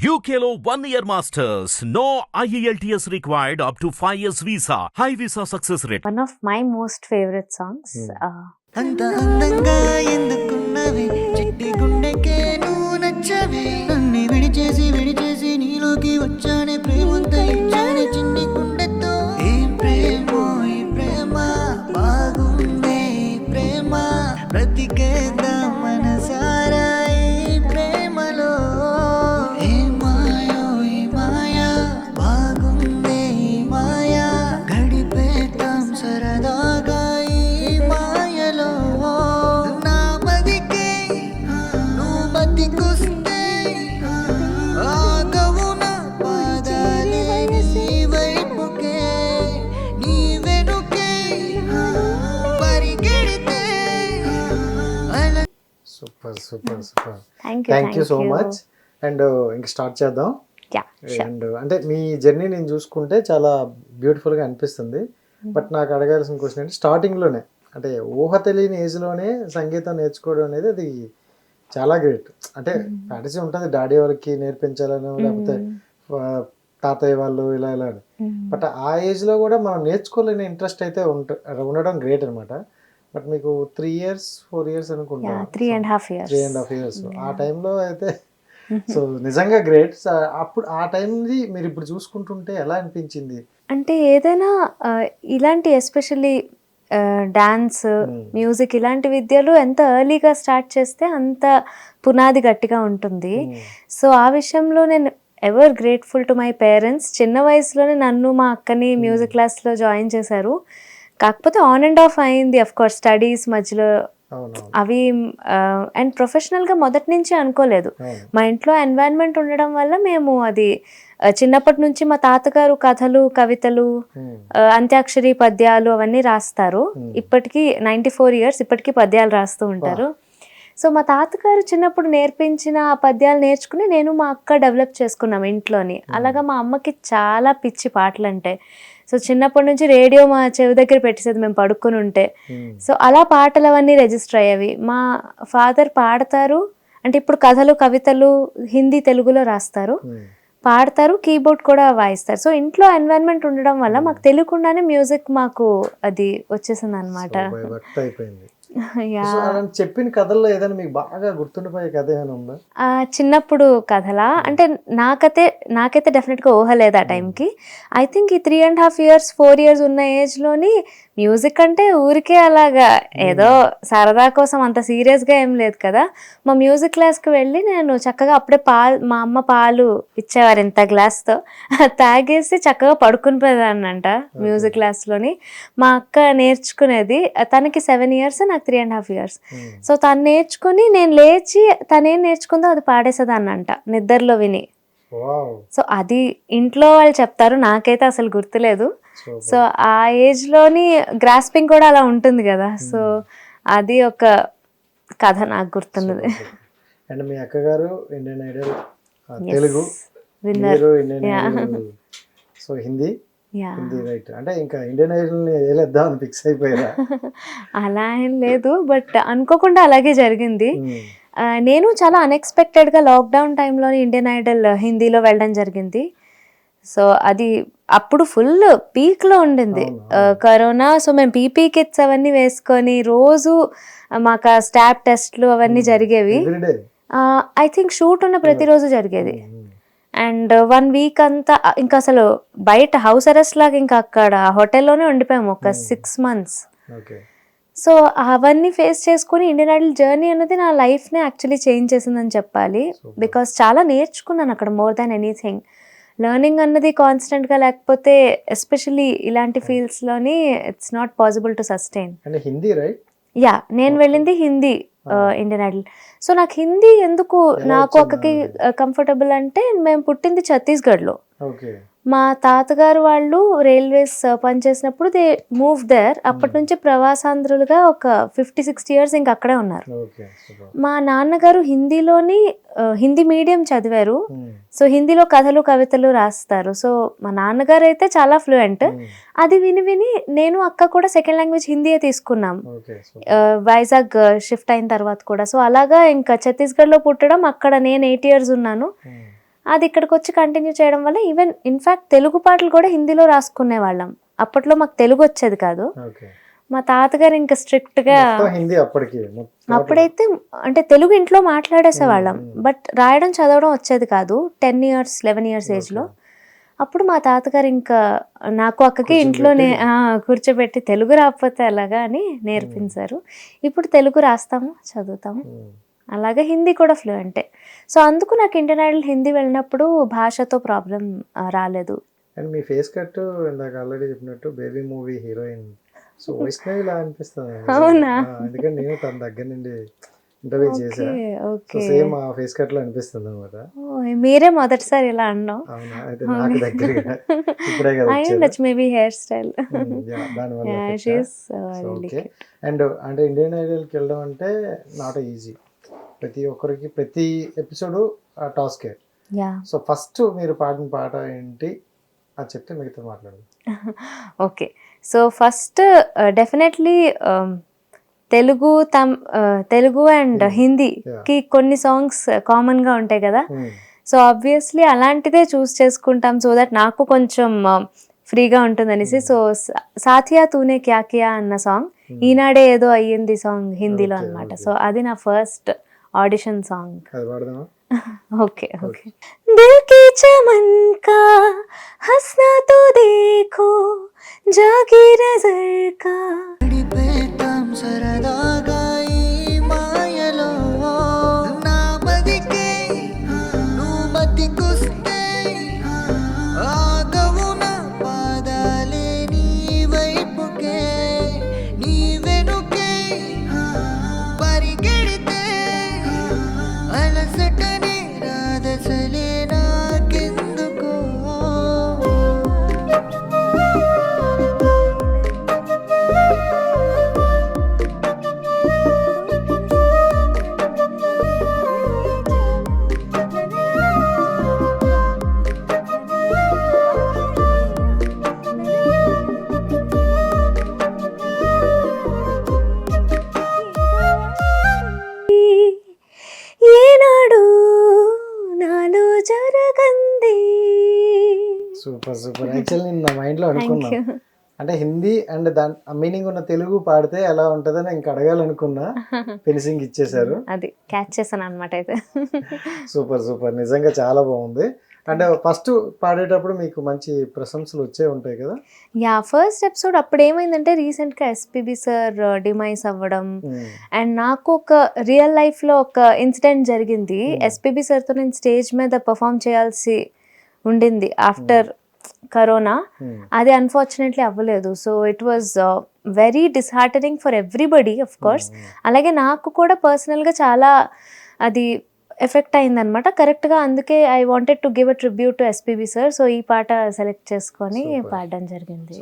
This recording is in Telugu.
One year masters. No E IELTS required up to 5 years visa. High visa success rate. One of my most favourite songs అంత అందంగా ఎందుకున్నవి చిట్టి గుండెకే నువ్వు నచ్చవి నన్ను విడిచేసి విడిచేసి నీలోకి వచ్చానే super super super thank you so much and ఇంక స్టార్ట్ చేద్దాం. అండ్ అంటే మీ జర్నీ నేను చూసుకుంటే చాలా బ్యూటిఫుల్గా అనిపిస్తుంది. బట్ నాకు అడగాల్సిన క్వశ్చన్ అంటే స్టార్టింగ్లోనే అంటే ఊహ తెలియని ఏజ్లోనే సంగీతం నేర్చుకోవడం అనేది అది చాలా గ్రేట్ అంటే ప్రాక్టీస్ ఉంటుంది. డాడీ వాళ్ళకి నేర్పించాలని లేకపోతే ఆ, తాతయ్య వాళ్ళు ఇలా ఇలా బట్ ఆ ఏజ్లో కూడా మనం నేర్చుకోలేని ఇంట్రెస్ట్ అయితే ఉంట ఉండడం గ్రేట్ అనమాట బట్ మీకు three years four years yeah అనుకుంటా three and half years three and half years ఆ టైంలో అయితే సో నిజంగా గ్రేట్. అప్పుడు ఆ టైంది మీరు ఇప్పుడు చూసుకుంటుంటే ఎలా అనిపించింది? అంటే ఏదైనా ఇలాంటి ఎస్పెషల్లీ డాన్స్ మ్యూజిక్ ఇలాంటి విద్యలు ఎంత ఎర్లీగా స్టార్ట్ చేస్తే అంత పునాది గట్టిగా ఉంటుంది. సో ఆ విషయంలో నేను ever grateful to my parents. చిన్న వయసులోనే నన్ను మా అక్కని మ్యూజిక్ క్లాస్లో జాయిన్ చేశారు. కాకపోతే ఆన్ అండ్ ఆఫ్ అయింది అఫ్ కోర్స్ స్టడీస్ మధ్యలో అవి అండ్ ప్రొఫెషనల్గా మొదటి నుంచి అనుకోలేదు. మా ఇంట్లో ఎన్వైరన్మెంట్ ఉండడం వల్ల మేము అది చిన్నప్పటి నుంచి మా తాతగారు కథలు కవితలు అంత్యాక్షరి పద్యాలు అవన్నీ రాస్తారు. ఇప్పటికీ నైంటీ ఫోర్ ఇయర్స్ ఇప్పటికీ పద్యాలు రాస్తూ ఉంటారు. సో మా తాతగారు చిన్నప్పుడు నేర్పించిన ఆ పద్యాలు నేర్చుకుని నేను మా అక్క డెవలప్ చేసుకున్నాం ఇంట్లోని. అలాగా మా అమ్మకి చాలా పిచ్చి పాటలు అంటే సో చిన్నప్పటి నుంచి రేడియో మా చెవి దగ్గర పెట్టేసేది మేము పడుకొని ఉంటే. Hmm. సో అలా పాటలు అవన్నీ రిజిస్టర్ అయ్యేవి. మా ఫాదర్ పాడతారు. అంటే ఇప్పుడు కథలు కవితలు హిందీ తెలుగులో రాస్తారు. Hmm. పాడతారు కీబోర్డ్ కూడా వాయిస్తారు. సో ఇంట్లో ఎన్వైరన్మెంట్ ఉండడం వల్ల మాకు తెలియకుండానే మ్యూజిక్ మాకు అది వచ్చేసింది అనమాట చెప్పిన కథల్లో ఏదైనా మీకు బాగా గుర్తుండిపోయే కథ ఏమైనా ఉందా? చిన్నప్పుడు కథలా? అంటే నాకైతే నాకైతే డెఫినెట్గా ఊహ లేదు ఆ టైంకి. ఐ థింక్ ఈ three and half years four years ఉన్న ఏజ్లోని మ్యూజిక్ అంటే ఊరికే అలాగా ఏదో సరదా కోసం అంత సీరియస్గా ఏం లేదు కదా. మా మ్యూజిక్ క్లాస్కి వెళ్ళి నేను చక్కగా అప్పుడే పాలు మా అమ్మ పాలు ఇచ్చేవారు ఇంత గ్లాస్తో. తాగేసి చక్కగా పడుకుని పోయేదాన్నంట మ్యూజిక్ క్లాస్లోని మా అక్క నేర్చుకునేది తనకి సెవెన్ ఇయర్స్ నాకు three and half years Hmm. So తను నేర్చుకుని నేను లేచి తనేం నేర్చుకుందో అది పాడేసేదాన్నంట నిద్రలో విని. సో అది ఇంట్లో వాళ్ళు చెప్తారు నాకైతే అసలు గుర్తులేదు. సో ఆ ఏజ్లోని గ్రాస్పింగ్ కూడా అలా ఉంటుంది కదా. సో అది ఒక కథ నాకు గుర్తున్నది. అండ్ మీ అక్కగారు Indian idol Telugu. Winner so Hindi? Hindi right అంటే ఇంకా ఇండియన్ ఐడల్ ఫిక్స్ అయిపోయారా అలా ఏం లేదు బట్ అనుకోకుండా అలాగే జరిగింది. Hmm. నేను చాలా అన్ఎక్స్పెక్టెడ్గా లాక్డౌన్ టైంలో ఇండియన్ ఐడల్ హిందీలో వెళ్ళడం జరిగింది. సో అది అప్పుడు ఫుల్ పీక్లో ఉండింది. కరోనా సో మేము పీపీ కిట్స్ అవన్నీ వేసుకొని రోజు మాకు స్టాప్ టెస్ట్లు అవన్నీ జరిగేవి. ఎవ్రీడే ఐ థింక్ షూట్ ఉన్న ప్రతిరోజు జరిగేది. అండ్ వన్ వీక్ అంతా ఇంకా అసలు బయట హౌస్ అరెస్ట్ లాగా ఇంకా అక్కడ హోటల్లోనే ఉండిపోయాము ఒక సిక్స్ మంత్స్. సో అవన్నీ ఫేస్ చేసుకుని ఇండియన్ ఐడల్ జర్నీ అనేది నా లైఫ్ని యాక్చువల్లీ చేంజ్ చేసిందని చెప్పాలి. బికాస్ చాలా నేర్చుకున్నాను అక్కడ మోర్ దాన్ ఎనీథింగ్. లెర్నింగ్ అన్నది కాన్స్టెంట్గా లేకపోతే ఎస్పెషల్లీ ఇలాంటి ఫీల్డ్స్లోని it's not possible to sustain అంటే హిందీ రైట్? యా నేను వెళ్ళింది హిందీ. ఇండియన్ ఐడల్ సో నాకు హిందీ ఎందుకు నాకు ఒకకి కంఫర్టబుల్ అంటే మేము పుట్టింది ఛత్తీస్గఢ్లో. మా తాతగారు వాళ్ళు రైల్వేస్ పనిచేసినప్పుడు దే మూవ్ దేర్ అప్పటి నుంచి ప్రవాసాంధ్రులుగా ఒక ఫిఫ్టీ సిక్స్టీ ఇయర్స్ ఇంక అక్కడే ఉన్నారు. మా నాన్నగారు హిందీలోని హిందీ మీడియం చదివారు. Hmm. సో హిందీలో కథలు కవితలు రాస్తారు. సో మా నాన్నగారు అయితే చాలా ఫ్లూయెంట్ అది విని విని నేను అక్క కూడా సెకండ్ లాంగ్వేజ్ హిందీయే తీసుకున్నాం. వైజాగ్ షిఫ్ట్ అయిన తర్వాత కూడా. సో అలాగా ఇంకా ఛత్తీస్గఢ్లో పుట్టడం అక్కడ నేను ఎయిట్ ఇయర్స్ ఉన్నాను. అది ఇక్కడికి వచ్చి కంటిన్యూ చేయడం వల్ల ఈవెన్ ఇన్ఫ్యాక్ట్ తెలుగు పాటలు కూడా హిందీలో రాసుకునే వాళ్ళం అప్పట్లో మాకు తెలుగు వచ్చేది కాదు. మా తాతగారు ఇంకా స్ట్రిక్ట్గా అప్పుడైతే అంటే తెలుగు ఇంట్లో మాట్లాడేసేవాళ్ళం. మ్మ్. బట్ రాయడం చదవడం వచ్చేది కాదు. టెన్ ఇయర్స్ లెవెన్ ఇయర్స్ ఏజ్లో. అప్పుడు మా తాతగారు ఇంకా నాకు అక్కకి ఇంట్లోనే కూర్చోబెట్టి తెలుగు రాకపోతే ఎలాగా అని నేర్పించారు. ఇప్పుడు తెలుగు రాస్తాము చదువుతాము. అలాగే హిందీ కూడా ఫ్లూయెంటే. సో అందుకు నాకు ఇండియన్ ఐడల్ హిందీ వెళ్ళినప్పుడు భాషతో ప్రాబ్లం రాలేదు. అండ్ మీ ఫేస్ కట్ ఇందాక ఆల్రెడీ చెప్పినట్టు baby movie heroine. So Vaishnavi లా అనిపిస్తుంది. అవునా? ఎందుకంటే నేను తన దగ్గర నుండి ఇంటర్వ్యూ చేశా. ఓకే. సో సేమ్ ఆ ఫేస్ కట్లో అనిపిస్తుంది అనమాట మీరే మొదటిసారి ఇలా అన్నాం అవునా? అయితే నాకు దగ్గరగా ఇప్పుడే కదా మేబీ హెయిర్ స్టైల్ దానివల్ల ఓకే అండ్ అంటే ఇండియన్ ఐడల్కి వెళ్ళడం అంటే నాట్ ఈజీ ప్రతి ఒక్కరికి ప్రతి ఎపిసోడ్ టాస్కే. సో ఫస్ట్ మీరు పాడిన పాట ఏంటి? అది చెప్తే మిగతా మాట్లాడు okay. So first definitely Telugu తమ్ తెలుగు అండ్ Hmm. హిందీకి కొన్ని సాంగ్స్ కామన్గా ఉంటాయి కదా. ఉమ్, సో ఆబ్వియస్లీ అలాంటిదే చూస్ చేసుకుంటాం సో దట్ నాకు కొంచెం ఫ్రీగా ఉంటుందనేసి. సో సాథియా తూనే క్యా కియా అన్న సాంగ్. ఈనాడే ఏదో అయ్యింది సాంగ్ హిందీలో okay. సో అది నా first. Audition song. Okay okay. దిల్కి చమన్కా హస్నా తో దేఖో జాగి నజర్ కా యాక్చువల్లీ నేను నా మైండ్లో థ్యాంక్ అనుకున్నా. అంటే హిందీ అండ్ దాని మీనింగ్ ఉన్న తెలుగు పాడితే ఎలా ఉంటుందని ఇంక అడగాలనుకున్నా. ఫినిషింగ్ ఇచ్చేశారు. అది క్యాచ్ చేశాను అనమాట అయితే. సూపర్ సూపర్ నిజంగా చాలా బాగుంది. అంటే ఫస్ట్ పాడేటప్పుడు మీకు మంచి ప్రశంసలు వచ్చే ఉంటాయి కదా? యా ఫస్ట్ ఎపిసోడ్ అప్పుడు ఏమైందంటే రీసెంట్గా ఎస్పీబి సార్ డిమైస్ అవ్వడం. అండ్ నాకు ఒక రియల్ లైఫ్లో ఒక ఇన్సిడెంట్ జరిగింది. ఎస్పీబీ సార్తో నేను స్టేజ్ మీద పర్ఫామ్ చేయాల్సి ఉండింది. ఆఫ్టర్ కరోనా ఉమ్, అది అన్ఫార్చునేట్లీ అవ్వలేదు. So it was very disheartening for everybody of course అలాగే నాకు కూడా పర్సనల్గా చాలా అది ఎఫెక్ట్ అయిందనమాట కరెక్ట్గా అందుకే I wanted to give a tribute to SPB sir so ఈ పాట సెలెక్ట్ చేసుకొని. పాడడం జరిగింది.